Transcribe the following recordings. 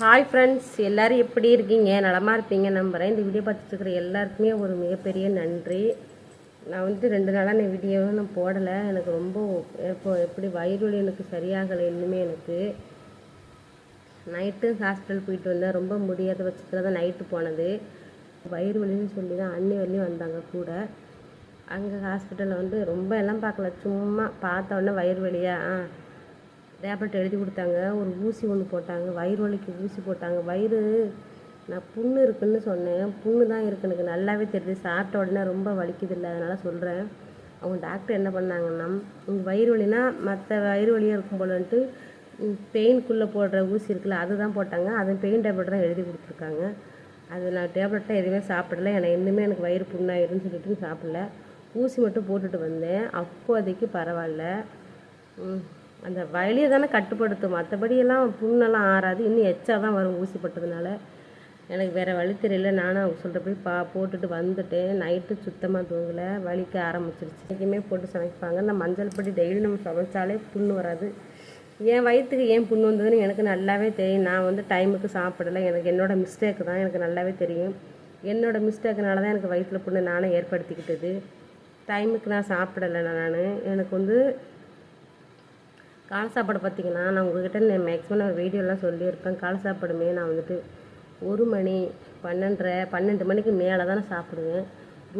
Hi friends எல்லோரும் எப்படி இருக்கீங்க? நலமாக இருப்பீங்க நம்புகிறேன் இந்த வீடியோ பார்த்துட்டு இருக்கிற எல்லாருக்குமே ஒரு மிகப்பெரிய நன்றி. நான் வந்துட்டு ரெண்டு நாளாக இந்த வீடியோ நான் போடலை. எனக்கு ரொம்ப இப்போ எப்படி வயிறு வலி எனக்கு சரியாகலை இன்னுமே எனக்கு. நைட்டு ஹாஸ்பிட்டல் போயிட்டு வந்தேன். ரொம்ப முடியாத பட்சத்தில் தான் நைட்டு போனது. வயிறு வலின்னு சொல்லி தான் அண்ணி வழியும் வந்தாங்க கூட. அங்கே ஹாஸ்பிட்டலில் வந்து ரொம்ப எல்லாம் பார்க்கல. சும்மா பார்த்த உடனே வயிறு வலியாக ஆ. டேப்லெட் எழுதி கொடுத்தாங்க ஒரு ஊசி ஒன்று போட்டாங்க வயிறு வலிக்கு ஊசி போட்டாங்க. வயிறு நான் புண்ணு இருக்குன்னு சொன்னேன். புண்ணு தான் இருக்கு. எனக்கு நல்லாவே தெரியுது. சாப்பிட்ட உடனே ரொம்ப வலிக்குது இல்லை அதனால் சொல்கிறேன் அவங்க டாக்டர் என்ன பண்ணாங்கன்னா உங்கள் வயிறு வலினா மற்ற வயிறு வலியாக இருக்கும் போலன்ட்டு பெயின்குள்ளே போடுற ஊசி இருக்குல்ல அதுதான் போட்டாங்க. அது பெயின் டேப்லெட் தான் எழுதி கொடுத்துருக்காங்க. அது நான் டேப்லெட்டாக எதுவுமே சாப்பிடல. எனக்கு இன்னுமே எனக்கு வயிறு புண்ணாயிருன்னு சொல்லிட்டு சாப்பிடல. ஊசி மட்டும் போட்டுட்டு வந்தேன். அப்போதைக்கு பரவாயில்ல. அந்த வலியை தானே கட்டுப்படுத்தும் மற்றபடியெல்லாம் புண்ணெல்லாம் ஆறாது. இன்னும் எச்சா தான் வரும் ஊசிப்பட்டதுனால எனக்கு வேறு வழி தெரியல. நானும் அவங்க சொல்கிறபடி பா போட்டுட்டு வந்துட்டேன். நைட்டு சுத்தமாக தூங்கலை. வலிக்க ஆரம்பிச்சிருச்சு. இன்றைக்குமே போட்டு சமைப்பாங்க. இந்த மஞ்சள் பொடி டெய்லி நம்ம சமைச்சாலே புண்ணு வராது. என் வயிற்றுக்கு ஏன் புண்ணு வந்ததுன்னு எனக்கு நல்லாவே தெரியும். நான் வந்து டைமுக்கு சாப்பிடலை. எனக்கு என்னோட மிஸ்டேக் தான். எனக்கு நல்லாவே தெரியும். என்னோடய மிஸ்டேக்குனால தான் எனக்கு வயிற்றில் புண்ணு நானே ஏற்படுத்திக்கிட்டது. டைமுக்கு நான் சாப்பிடலை நான். எனக்கு வந்து காலை சாப்பாடு பார்த்தீங்கன்னா நான் உங்கள்கிட்ட நான் மேக்ஸிமம் நான் வீடியோலாம் சொல்லியிருப்பேன். காலை சாப்பாடுமே நான் வந்துட்டு ஒரு மணி பன்னெண்டரை பன்னெண்டு மணிக்கு மேலே தான் நான் சாப்பிடுவேன்.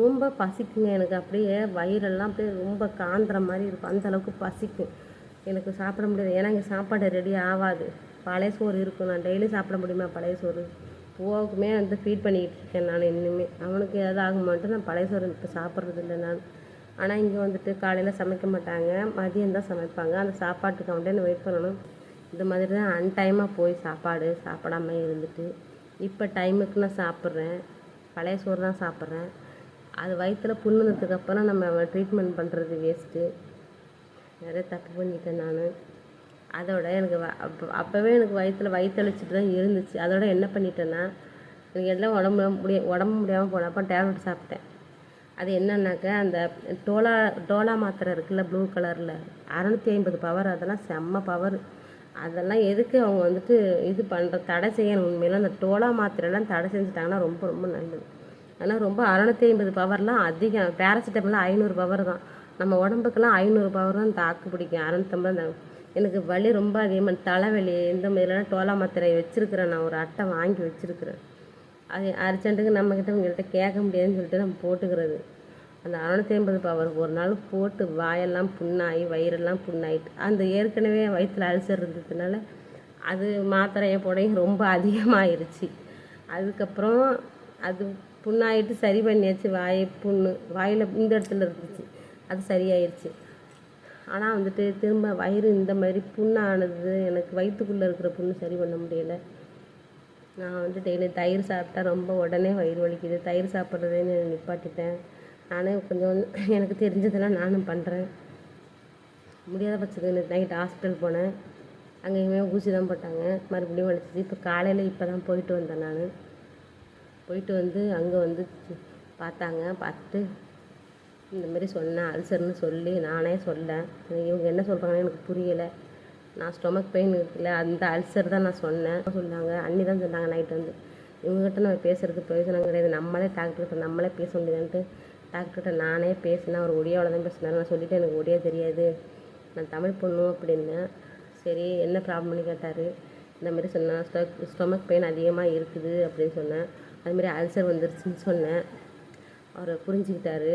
ரொம்ப பசிக்குங்க எனக்கு. அப்படியே வயிறெல்லாம் அப்படியே ரொம்ப காந்துற மாதிரி இருக்கும். அந்த அளவுக்கு பசிக்கும். எனக்கு சாப்பிட முடியாது. ஏன்னா இங்கே சாப்பாடு ரெடி ஆகாது. பழைய சோறு இருக்கும். நான் டெய்லி சாப்பிட முடியுமா? பழைய சோறு. பூவுக்குமே வந்து ஃபீட் பண்ணிக்கிட்டு இருக்கேன் நான் இன்னுமே. அவனுக்கு ஏதாவது ஆகுமான்ட்டு நான் பழைய சோறு இப்போ சாப்பிட்றது இல்லை நான். ஆனால் இங்கே வந்துட்டு காலையில் சமைக்க மாட்டாங்க. மதியம் தான் சமைப்பாங்க. அந்த சாப்பாட்டுக்கு அவன்கிட்ட வெயிட் பண்ணணும்? இந்த மாதிரி தான் அன்டைமாக போய் சாப்பாடு சாப்பிடாம இருந்துட்டு இப்போ டைமுக்கு நான் சாப்பிட்றேன். பழைய சோறு தான் சாப்பிட்றேன். அது வயிற்றில் புண்ணுனதுக்கப்புறம் நம்ம ட்ரீட்மெண்ட் பண்ணுறது வேஸ்ட்டு நிறைய தப்பு பண்ணிட்டேன் நான். அதோட எனக்கு அப்போ அப்போவே எனக்கு வயிற்றில் வயிற்றளிச்சிட்டு தான் இருந்துச்சு. அதோட என்ன பண்ணிட்டேன்னா எனக்கு எல்லாம் உடம்பு முடிய உடம்பு முடியாமல் போனப்போ டேப்லெட் சாப்பிட்டேன். அது என்னன்னாக்க அந்த டோலா டோலா மாத்திரை இருக்குல்ல ப்ளூ கலரில் அறநூற்றி ஐம்பது பவர் அதெல்லாம் செம்ம பவர் அதெல்லாம் எதுக்கு அவங்க வந்துட்டு இது பண்ணுற தடை செய்யணும் உண்மையில. அந்த டோலா மாத்திரைலாம் தடை செஞ்சுட்டாங்கன்னா ரொம்ப ரொம்ப நல்லது. ஆனால் ரொம்ப அறநூற்றி ஐம்பது பவர்லாம் அதிகம். பேராசிட்டமால் ஐநூறு பவர் தான். நம்ம உடம்புக்கெல்லாம் ஐநூறு பவர் தான் தாக்கு பிடிக்கும். அறநூற்றம்பது தான் எனக்கு வலி ரொம்ப அதிகமாக தலைவலி இந்த மாதிரிலாம் டோலா மாத்திரை வச்சுருக்கிறேன். நான் ஒரு அட்டை வாங்கி வச்சுருக்கிறேன். அது அர்ஜென்ட்டுக்கு நம்மக்கிட்ட உங்கள்கிட்ட கேட்க முடியாதுன்னு சொல்லிட்டு நம்ம போட்டுக்கிறது. அந்த அறநூற்றி ஐம்பது பவருக்கு ஒரு நாள் போட்டு வாயெல்லாம் புண்ணாகி வயிறெல்லாம் புண்ணாயிட்டு அந்த ஏற்கனவே வயிற்றில் அல்சர் இருந்ததுனால அது மாத்திரையை போடையும் ரொம்ப அதிகமாகிருச்சு அதுக்கப்புறம் அது புண்ணாயிட்டு சரி பண்ணியாச்சு வாயை புண்ணு வாயில் இந்த இடத்துல இருந்துச்சு. அது சரியாயிருச்சு. ஆனால் வந்துட்டு திரும்ப வயிறு இந்த மாதிரி புண்ணானது எனக்கு வயிற்றுக்குள்ளே இருக்கிற புண்ணு சரி பண்ண முடியலை. நான் வந்து டெய்லி தயிர் சாப்பிட்டா ரொம்ப உடனே வயிறு வலிக்குது. தயிர் சாப்பிட்றதே நான் நிப்பாட்டிட்டேன். நானே கொஞ்சம் எனக்கு தெரிஞ்சதெல்லாம் நானும் பண்ணுறேன் முடியாத பட்சத்துக்கு நைட் ஹாஸ்பிட்டல் போனேன். அங்கேயுமே ஊசி தான் போட்டாங்க. மறுபடியும் வலிச்சிது. இப்போ காலையில் இப்போ தான் போயிட்டு வந்தேன் நான். போயிட்டு வந்து அங்கே வந்து பார்த்தாங்க. பார்த்துட்டு இந்த மாதிரி சொன்னேன் அல்சர்னு சொல்லி நானே சொல்லேன் இவங்க என்ன சொல்கிறாங்கன்னு எனக்கு புரியலை. நான் ஸ்டொமக் பெயின் இருக்குல்ல அந்த அல்சர் தான் நான் சொன்னேன். சொன்னாங்க. அண்ணி தான் சொன்னாங்க நைட் வந்து. இவங்ககிட்ட நம்ம பேசுகிறதுக்கு பிரயோஜனம் கிடையாது. நம்மளே டாக்டர்கிட்ட நம்மளே பேச முடியாதுன்ட்டு டாக்டர்கிட்ட நானே பேசினேன் அவர் ஒடியாவில் தான் பேசினார். நான் சொல்லிவிட்டு எனக்கு ஒடியா தெரியாது. நான் தமிழ் பொண்ணு அப்படின்னேன் சரி என்ன ப்ராப்ளம்னு கேட்டார். இந்த மாதிரி சொன்னேன் ஸ்டொக் ஸ்டொமக் பெயின் அதிகமாக இருக்குது அப்படின்னு சொன்னேன். அதுமாரி அல்சர் வந்துருச்சுன்னு சொன்னேன். அவர் புரிஞ்சுக்கிட்டாரு.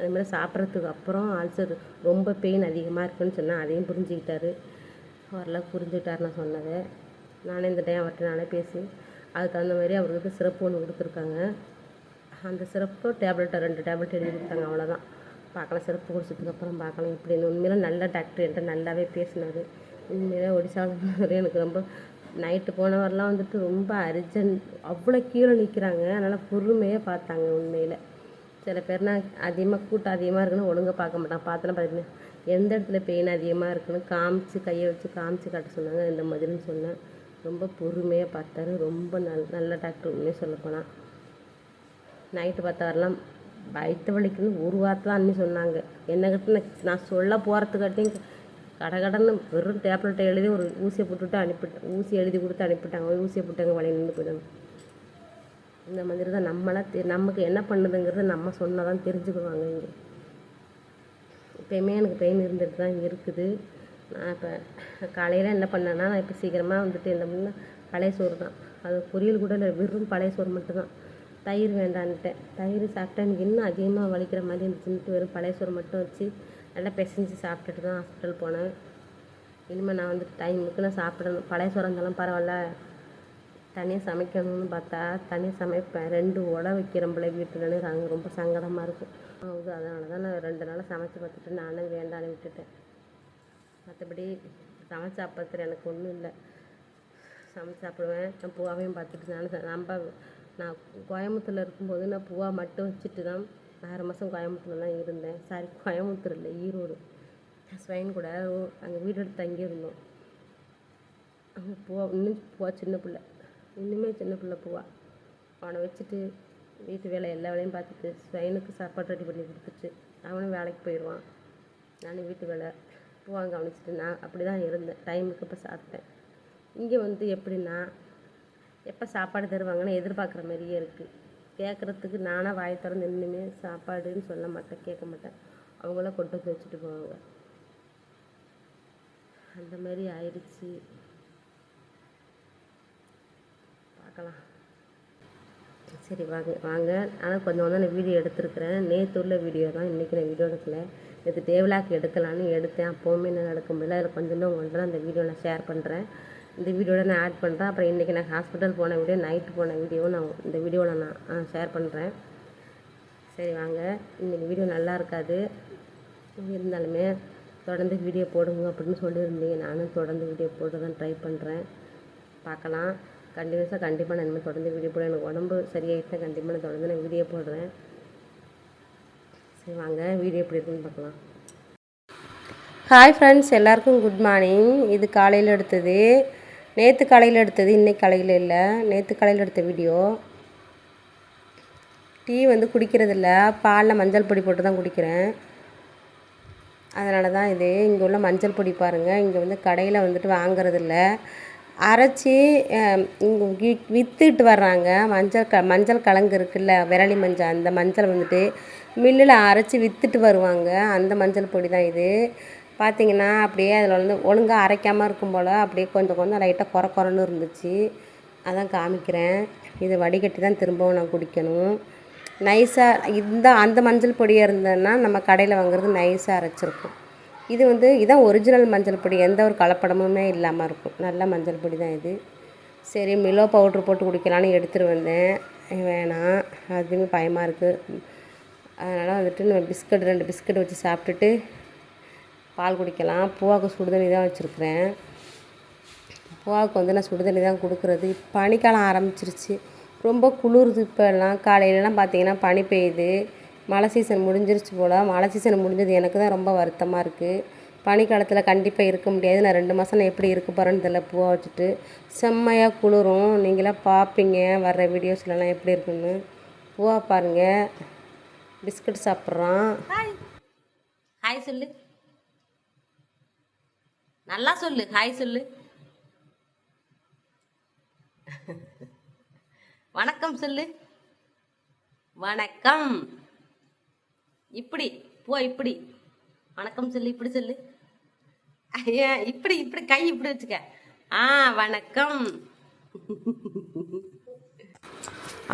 அதுமாதிரி சாப்பிட்றதுக்கு அப்புறம் அல்சர் ரொம்ப பெயின் அதிகமாக இருக்குன்னு சொன்னேன் அதையும் புரிஞ்சுக்கிட்டாரு. அவரெல்லாம் புரிஞ்சுக்கிட்டார் நான் சொன்னதை. நானே இந்த டைம் அவர்கிட்ட நானே பேசி அதுக்கு தகுந்த மாதிரி அவருக்கு சிறப்பு ஒன்று கொடுத்துருக்காங்க. அந்த சிறப்பு டேப்லெட்டை ரெண்டு டேப்லெட் எழுதி கொடுத்தாங்க அவ்வளோதான் பார்க்கலாம் சிறப்பு குடிச்சதுக்கப்புறம் பார்க்கலாம் இப்படின்னு உண்மையில நல்ல டாக்டர் என்கிட்ட நல்லாவே பேசினார். உண்மையிலே ஒடிசாவில் எனக்கு ரொம்ப நைட்டு போனவரெலாம் வந்துட்டு ரொம்ப அர்ஜென்ட் அவ்வளோ கீழே நிற்கிறாங்க அதனால் பொறுமையாக பார்த்தாங்க உண்மையில். சில பேர்னா அதிகமாக கூட்டம் அதிகமாக இருக்குன்னு ஒழுங்காக பார்க்க மாட்டாங்க. பார்த்தோன்னா பார்த்தீங்கன்னா எந்த இடத்துல பெயின் அதிகமாக இருக்குன்னு காமிச்சு கையை வச்சு காமிச்சு காட்ட சொன்னாங்க. இந்த மாதிரின்னு சொன்னேன். ரொம்ப பொறுமையாக பார்த்தாரு. ரொம்ப நல் நல்ல டாக்டர் உண்மையாக சொல்லப்போனால் நைட்டு பார்த்தவரெல்லாம் வயிற்று வலிக்குன்னு ஒரு வாரத்தில் அண்ணி சொன்னாங்க. என்னகிட்ட நான் நான் சொல்ல போகிறதுக்காட்டியும் கடகடன்னு வெறும் டேப்லெட்டை எழுதி ஒரு ஊசியை போட்டுவிட்டு அனுப்பிட்டேன் ஊசி எழுதி கொடுத்து அனுப்பிட்டாங்க. ஊசியை போட்டாங்க வழி நின்று போயிடுங்க இந்த மாதிரி தான் நம்மளாம் தெ நமக்கு என்ன பண்ணுதுங்கிறத நம்ம சொன்னால் தான் தெரிஞ்சுக்குவாங்க இங்கே. எப்பயுமே எனக்கு பெயின் இருந்துட்டு தான் இருக்குது. நான் இப்போ காலையில் என்ன பண்ணேன்னா நான் இப்போ சீக்கிரமாக வந்துட்டு என்ன பண்ணேன் பழைய சோறு தான். அது பொரியல் கூட இல்லை வெறும் பழைய சோறு மட்டும்தான் தயிர் வேண்டான்ட்டேன் தயிர் சாப்பிட்டா எனக்கு இன்னும் அதிகமாக வலிக்கிற மாதிரி இருந்துச்சுன்ட்டு வெறும் பழைய சோறு மட்டும் வச்சு நல்லா பிசைஞ்சு சாப்பிட்டுட்டு தான் ஹாஸ்பிட்டல் போனேன். இனிமேல் நான் வந்துட்டு டைமுக்கு நான் சாப்பிடணும். பழைய சோறு இருந்தாலும் பரவாயில்ல. தனியாக சமைக்கணும்னு பார்த்தா தனியாக சமைப்பேன். ரெண்டு உடை வைக்கிறம்பளை பிள்ளை வீட்டில்னு அங்கே ரொம்ப சங்கடமாக இருக்கும். ஆகுது அதனால தான் நான் ரெண்டு நாளாக சமைச்சு பார்த்துட்டு நானும் வேண்டான்னு விட்டுட்டேன். மற்றபடி சமைச்சு சாப்பிட்றது எனக்கு ஒன்றும் இல்லை. சமைச்சு சாப்பிடுவேன். நான் பூவாவையும் பார்த்துட்டு நானும் நம்ம நான் கோயம்புத்தூரில் இருக்கும்போது நான் பூவா மட்டும் வச்சுட்டு தான் ஆறு மாதம் கோயம்புத்தூரில் தான் இருந்தேன். சாரி கோயம்புத்தூர் இல்லை ஈரோடு. ஸ்வைன் கூட அங்கே வீடு எடுத்து தங்கியிருந்தோம். அங்கே பூவா இன்னும் பூவா சின்ன பிள்ளை. இன்னுமே சின்ன பிள்ளை பூவா. அவனை வச்சுட்டு வீட்டு வேலை எல்லா வேலையும் பார்த்துட்டு ஸ்வைனுக்கு சாப்பாடு ரெடி பண்ணி கொடுத்துட்டு அவனும் வேலைக்கு போயிடுவான். நானும் வீட்டு வேலை பூவா கவனிச்சிட்டு நான் அப்படி தான் இருந்தேன். டைமுக்கு இப்போ சாப்பிட்டேன். இங்கே வந்து எப்படின்னா எப்போ சாப்பாடு தருவாங்கன்னு எதிர்பார்க்குற மாதிரியே இருக்குது கேட்குறதுக்கு நானாக வாய் திறந்து இன்னுமே சாப்பாடுன்னு சொல்ல மாட்டேன் கேட்க மாட்டேன். அவங்கள கொண்டு வந்து வச்சுட்டு போவாங்க. அந்த மாதிரி ஆயிடுச்சு. பார்க்கலாம். சரி வாங்க வாங்க. ஆனால் கொஞ்சம் வந்து நான் வீடியோ எடுத்திருக்கிறேன். நேற்று உள்ள வீடியோ தான். இன்றைக்கி நான் வீடியோ எடுக்கல. நேற்று தேவலாக்கு எடுக்கலான்னு எடுத்தேன். அப்போவுமே நான் நடக்க முடியல அதில் கொஞ்சம் இன்னும் உங்கள்கிட்ட அந்த வீடியோ நான் ஷேர் பண்ணுறேன் இந்த வீடியோட நான் ஆட் பண்ணுறேன் அப்புறம் இன்றைக்கி நான் ஹாஸ்பிட்டல் போன வீடியோ நைட்டு போன வீடியோவும் நான் இந்த வீடியோவில் நான் ஷேர் பண்ணுறேன் சரி வாங்க. இன்றைக்கி வீடியோ நல்லா இருக்காது. இருந்தாலுமே தொடர்ந்து வீடியோ போடுங்க அப்படின்னு சொல்லியிருந்தீங்க. நானும் தொடர்ந்து வீடியோ போட்டு தான் ட்ரை பண்ணுறேன் பார்க்கலாம். கண்டினியூஸாக கண்டிப்பாக நான் இனிமேல் தொடர்ந்து வீடியோ போடுறேன். எனக்கு உடம்பு சரியாயிட்டா கண்டிப்பாக நான் தொடர்ந்து நான் வீடியோ போடுறேன். சரி வாங்க. வீடியோ எப்படி இருக்குன்னு பார்க்கலாம். ஹாய் ஃப்ரெண்ட்ஸ் எல்லாருக்கும் குட் மார்னிங் இது காலையில் எடுத்தது. நேற்று காலையில் எடுத்தது இன்றைக்கி காலையில் இல்லை. நேற்று காலையில் எடுத்த வீடியோ. டீ வந்து குடிக்கிறதில்ல. பாலில் மஞ்சள் பொடி போட்டு தான் குடிக்கிறேன். அதனால தான் இது. இங்கே உள்ள மஞ்சள் பொடி பாருங்கள் இங்கே வந்து கடையில் வந்துட்டு வாங்குறதில்ல. அரைச்சி இங்கே விற்றுட்டு வர்றாங்க. மஞ்சள் க மஞ்சள் கலங்கு இருக்குல்ல விரலி மஞ்சள் அந்த மஞ்சள் வந்துட்டு மில்லில் அரைச்சி விற்றுட்டு வருவாங்க. அந்த மஞ்சள் பொடி தான் இது. பார்த்தீங்கன்னா அப்படியே அதில் வந்து ஒழுங்காக அரைக்காமல் இருக்கும் போல் அப்படியே கொஞ்சம் கொஞ்சம் லைட்டாக குறை குறைன்னு இருந்துச்சு. அதான் காமிக்கிறேன். இதை வடிகட்டி தான் திரும்பவும் நான் குடிக்கணும். நைஸாக இந்த அந்த மஞ்சள் பொடியாக இருந்ததுன்னா நம்ம கடையில் வாங்குறது நைஸாக அரைச்சிருக்கும். இது வந்து இதான் ஒரிஜினல் மஞ்சள் பொடி. எந்த ஒரு கலப்படமுமே இல்லாமல் இருக்கும். நல்ல மஞ்சள் பொடி தான் இது. சரி மிலோ பவுட்ரு போட்டு குடிக்கலான்னு எடுத்துகிட்டு வந்தேன். வேணாம். அதுவுமே பயமாக இருக்குது அதனால் வந்துட்டு நம்ம பிஸ்கட் ரெண்டு பிஸ்கட் வச்சு சாப்பிட்டுட்டு பால் குடிக்கலாம். பூவாக்கு சுடுதண்ணி தான் வச்சுருக்குறேன். பூவாவுக்கு வந்து நான் சுடுதண்ணி தான் கொடுக்குறது. பனிக்காலம் ஆரம்பிச்சிருச்சு. ரொம்ப குளிருது இப்போல்லாம் காலையிலலாம் பார்த்தீங்கன்னா பனி பெய்யுது. மழை சீசன் முடிஞ்சிருச்சு போல். மழை சீசன் முடிஞ்சது எனக்கு தான் ரொம்ப வருத்தமாக இருக்குது பனிக்காலத்தில் கண்டிப்பாக இருக்க முடியாது. நான் ரெண்டு மாதம் நான் எப்படி இருக்க போகிறேன்னு தெரியல. பூவை வச்சுட்டு செம்மையாக குளிரும். நீங்களாம் பார்ப்பீங்க வர்ற வீடியோஸ்லலாம் எப்படி இருக்குன்னு. பூவா பாருங்கள் பிஸ்கட் சாப்பிட்றான். ஹாய் ஹாய் சொல்லு. நல்லா சொல்லு. ஹாய் சொல்லு. வணக்கம் சொல்லு. வணக்கம். இப்படி போ இப்படி. வணக்கம் சொல்லு இப்படி சொல்லு. ஐயா இப்படி இப்படி கை இப்படி வச்சுக்க. ஆ வணக்கம்.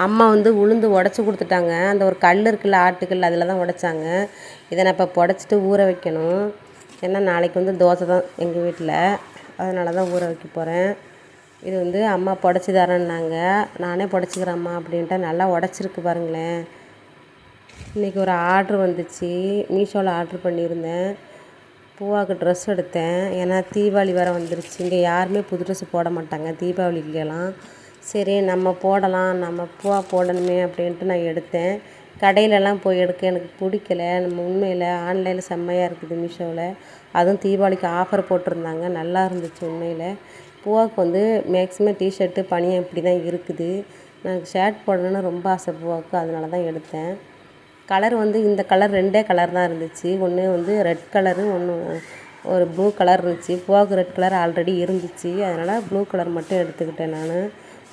அம்மா வந்து உளுந்து உடச்சி கொடுத்துட்டாங்க. அந்த ஒரு கல் இருக்குல்ல ஆட்டுக்கல் அதில் தான் உடைச்சாங்க. இதை நான் இப்போ புடச்சிட்டு ஊற வைக்கணும். ஏன்னா நாளைக்கு வந்து தோசை தான் எங்கள் வீட்டில் அதனால தான் ஊற வைக்க போகிறேன் இது வந்து அம்மா புடச்சி தரேன்னாங்க. நானே புடச்சிக்கிறேன்ம்மா அப்படின்ட்டு நல்லா உடச்சிருக்கு பாருங்களேன். இன்றைக்கி ஒரு ஆர்ட்ரு வந்துச்சு. மீஷோவில் ஆர்ட்ரு பண்ணியிருந்தேன். பூவாவுக்கு ட்ரெஸ் எடுத்தேன். ஏன்னா தீபாவளி வேறு வந்துருச்சு. இங்கே யாருமே புது ட்ரெஸ் போட மாட்டாங்க. தீபாவளிக்கெல்லாம். சரி நம்ம போடலாம். நம்ம பூவா போடணுமே அப்படின்ட்டு நான் எடுத்தேன். கடையிலலாம் போய் எடுக்க எனக்கு பிடிக்கல. நம்ம உண்மையில் ஆன்லைனில் செம்மையாக இருக்குது மீஷோவில் அதுவும் தீபாவளிக்கு ஆஃபர் போட்டிருந்தாங்க. நல்லா இருந்துச்சு உண்மையில். பூவாவுக்கு வந்து மேக்ஸிமம் டிஷர்ட்டு பனியன் இப்படி தான் இருக்குது. எனக்கு ஷர்ட் போடணும்னு ரொம்ப ஆசை பூவாவுக்கு அதனால தான் எடுத்தேன். கலர் வந்து இந்த கலர் ரெண்டே கலர் தான் இருந்துச்சு. ஒன்று வந்து ரெட் கலரு ஒன்று ஒரு ப்ளூ கலர் இருந்துச்சு. பூவாவுக்கு ரெட் கலர் ஆல்ரெடி இருந்துச்சு. அதனால் ப்ளூ கலர் மட்டும் எடுத்துக்கிட்டேன் நான்.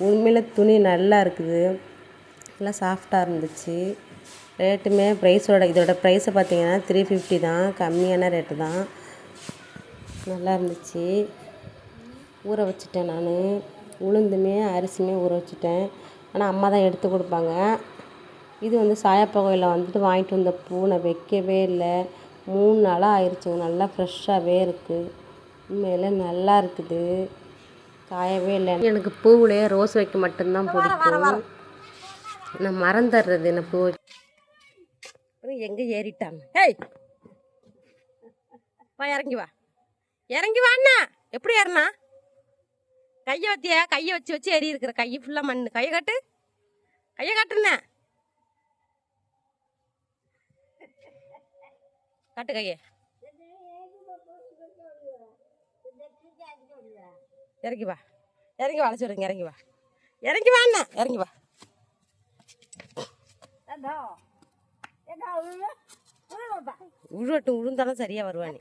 உண்மையில் துணி நல்லா இருக்குது. நல்லா சாஃப்டாக இருந்துச்சு. ரேட்டுமே ப்ரைஸோட இதோட ப்ரைஸை பார்த்தீங்கன்னா த்ரீ ஃபிஃப்டி தான். கம்மியான ரேட்டு தான். நல்லா இருந்துச்சு. ஊற வச்சுட்டேன் நான். உளுந்துமே அரிசியுமே ஊற வச்சுட்டேன். ஆனால் அம்மா தான் எடுத்து கொடுப்பாங்க. இது வந்து சாயப்பா கோயிலில் வந்துட்டு வாங்கிட்டு வந்த பூ நான் வைக்கவே இல்லை. மூணு நாளாக ஆயிடுச்சுங்க நல்லா ஃப்ரெஷ்ஷாகவே இருக்குது உண்மையில நல்லா இருக்குது. காயவே இல்லை. எனக்கு பூவுலேயே ரோஸ் வைக்க மட்டும்தான் பிடிக்கும். நான் மறந்துடுறது என்ன பூ எங்கே ஏறிட்டாங்க? ஹேய்! வா இறங்கி வா. இறங்கி வா அண்ணா. எப்படி ஏறினா? கையை வத்தியா? கையை வச்சு வச்சு ஏறி இருக்கிற கையை ஃபுல்லாக மண் கையை காட்டு. கையை காட்டுண்ணே காட்டு கையை. இறங்கி வா. இறங்கி வா அழைச்சி விடுங்க. இறங்கி வா. இறங்கி வா அண்ணா. இறங்கி வா. உழுவட்டும் உழுந்தாலும் சரியா வருவானே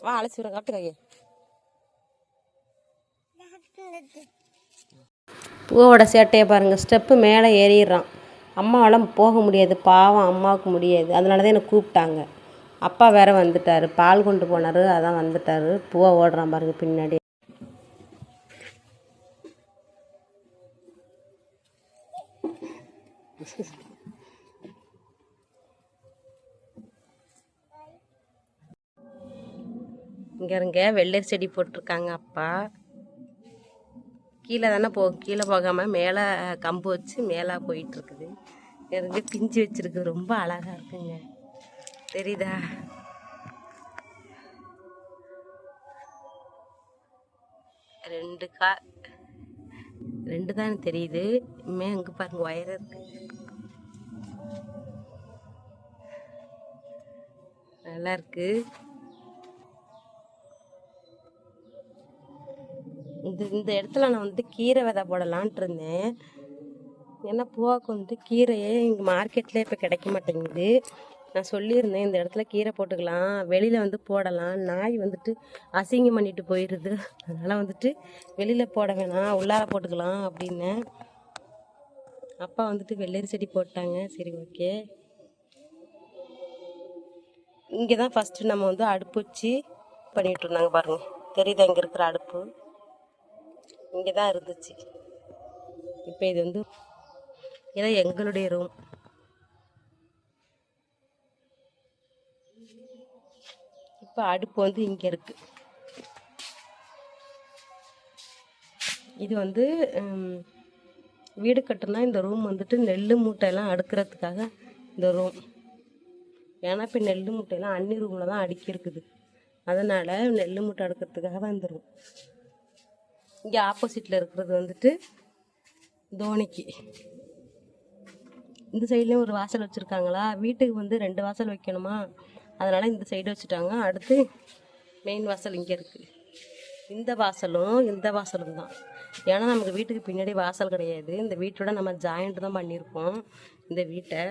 வா அழைச்சி விடுங்க. காட்டு கையை. பூவோட சேட்டையை பாருங்கள் ஸ்டெப்பு மேலே ஏறிடுறான். அம்மாவால் போக முடியாது. பாவம் அம்மாவுக்கு முடியாது. அதனால தான் என்னை கூப்பிட்டாங்க. அப்பா வேற வந்துட்டார். பால் கொண்டு போனார். அதான் வந்துட்டார். பூவை ஓடுறான் பாருங்க பின்னாடி. இங்கே இருங்க வெள்ளரி செடி போட்டிருக்காங்க அப்பா. கீழே தானே போ கீழே போகாமல் மேலே கம்பு வச்சு மேலே போயிட்டுருக்குது. இருந்து பிஞ்சு வச்சுருக்கு. ரொம்ப அழகாக இருக்குங்க. தெரியுதா? ரெண்டு கா ரெண்டு தான் தெரியுது. இனிமே அங்கே பாருங்க ஒயர் இருக்கு. நல்லா இருக்குது இந்த இந்த இடத்துல நான் வந்து கீரை விதை போடலான்ட்டு இருந்தேன். ஏன்னா பூவாக்கு வந்து கீரையே இங்கே மார்க்கெட்டில் இப்போ கிடைக்க மாட்டேங்குது. நான் சொல்லியிருந்தேன் இந்த இடத்துல கீரை போட்டுக்கலாம் வெளியில் வந்து போடலாம். நாய் வந்துட்டு அசிங்கம் பண்ணிட்டு போயிடுது அதனால் வந்துட்டு வெளியில் போட வேணாம் உள்ளார போட்டுக்கலாம் அப்படின்னேன். அப்பா வந்துட்டு வெள்ளரி செடி போட்டாங்க. சரி ஓகே. இங்கே தான் ஃபஸ்ட்டு நம்ம வந்து அடுப்பு வச்சு பண்ணிகிட்டு இருந்தாங்க பாருங்கள் தெரியுதா இங்கே இருக்கிற அடுப்பு? இங்கே தான் இருந்துச்சு. இப்போ இது வந்து இதான் எங்களுடைய ரூம் இப்போ அடுப்பு வந்து இங்கே இருக்கு. இது வந்து வீடு கட்டுனா இந்த ரூம் வந்துட்டு நெல் மூட்டையெல்லாம் அடுக்கிறதுக்காக இந்த ரூம் ஏன்னா இப்போ நெல் மூட்டையெல்லாம் அன்னி ரூமில் தான் அடுக்கி இருக்குது அதனால் நெல் மூட்டை அடுக்கிறதுக்காக தான் இந்த ரூம் இங்கே ஆப்போசிட்டில் இருக்கிறது வந்துட்டு தோனிக்கு. இந்த சைட்லேயும் ஒரு வாசல் வச்சுருக்காங்களா? வீட்டுக்கு வந்து ரெண்டு வாசல் வைக்கணுமா? அதனால் இந்த சைடு வச்சுட்டாங்க. அடுத்து மெயின் வாசல் இங்கே இருக்குது இந்த வாசலும் இந்த வாசலும் தான். ஏன்னா நமக்கு வீட்டுக்கு பின்னாடி வாசல் கிடையாது. இந்த வீட்டோட நம்ம ஜாயிண்ட் தான் பண்ணியிருப்போம். இந்த வீட்டை.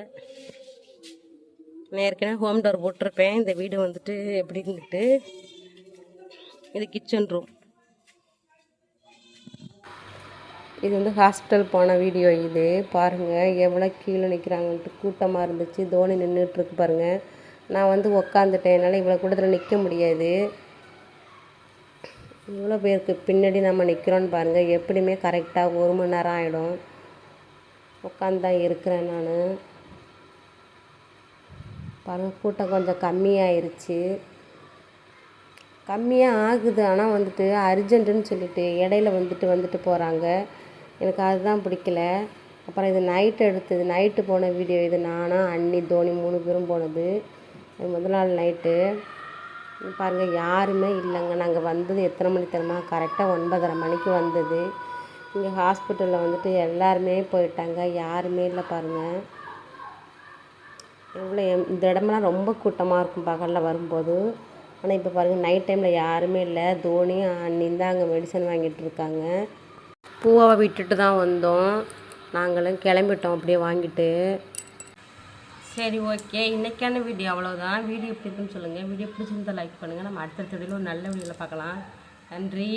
நான் ஏற்கனவே ஹோம் டோர் போட்டிருப்பேன். இந்த வீடு வந்துட்டு எப்படின்ட்டு இது கிச்சன் ரூம் இது வந்து ஹாஸ்பிட்டல் போன வீடியோ இது. பாருங்கள் எவ்வளோ கீழே நிற்கிறாங்கன்ட்டு கூட்டமாக இருந்துச்சு. தோனி நின்றுட்டுருக்கு பாருங்கள் நான் வந்து உக்காந்துட்டேன். என்னால் இவ்வளோ கூட்டத்தில் நிற்க முடியாது. இவ்வளோ பேருக்கு பின்னாடி நம்ம நிற்கிறோன்னு பாருங்கள் எப்படியுமே கரெக்டாக ஒரு மணி நேரம் ஆகிடும் உட்காந்து தான் இருக்கிறேன் நான். பாருங்கள் கூட்டம் கொஞ்சம் கம்மியாயிருச்சு. கம்மியாக ஆகுது. ஆனால் வந்துட்டு அர்ஜென்ட்டுன்னு சொல்லிட்டு இடையில வந்துட்டு வந்துட்டு போகிறாங்க எனக்கு அதுதான் பிடிக்கல. அப்புறம் இது நைட்டு எடுத்தது நைட்டு போன வீடியோ இது நானாக அண்ணி தோனி மூணு பேரும் போனது. இது முதல் நாள் நைட்டு பாருங்கள் யாருமே இல்லைங்க. நாங்கள் வந்தது எத்தனை மணி தெரியுமா? கரெக்டாக ஒன்பதரை மணிக்கு வந்தது. இங்கே ஹாஸ்பிட்டலில் வந்துட்டு எல்லாருமே போயிட்டாங்க. யாருமே இல்லை பாருங்கள் எவ்வளோ இந்த இடமெல்லாம் ரொம்ப கூட்டமாக இருக்கும் பகலில் வரும்போது. ஆனால் இப்போ பாருங்கள் நைட் டைமில் யாருமே இல்லை. தோனி அண்ணின் தான் அங்கே மெடிசன் வாங்கிட்டு இருக்காங்க. பூவை விட்டுட்டு தான் வந்தோம். நாங்களும் கிளம்பிட்டோம் அப்படியே வாங்கிட்டு. சரி ஓகே. இன்றைக்கான வீடியோ அவ்வளோதான் வீடியோ எப்படி இருக்குன்னு சொல்லுங்கள் வீடியோ பிடிச்சிருந்தால் லைக் பண்ணுங்கள் நம்ம அடுத்த வீடியோவில் ஒரு நல்ல வீடியோவில் பார்க்கலாம். நன்றி.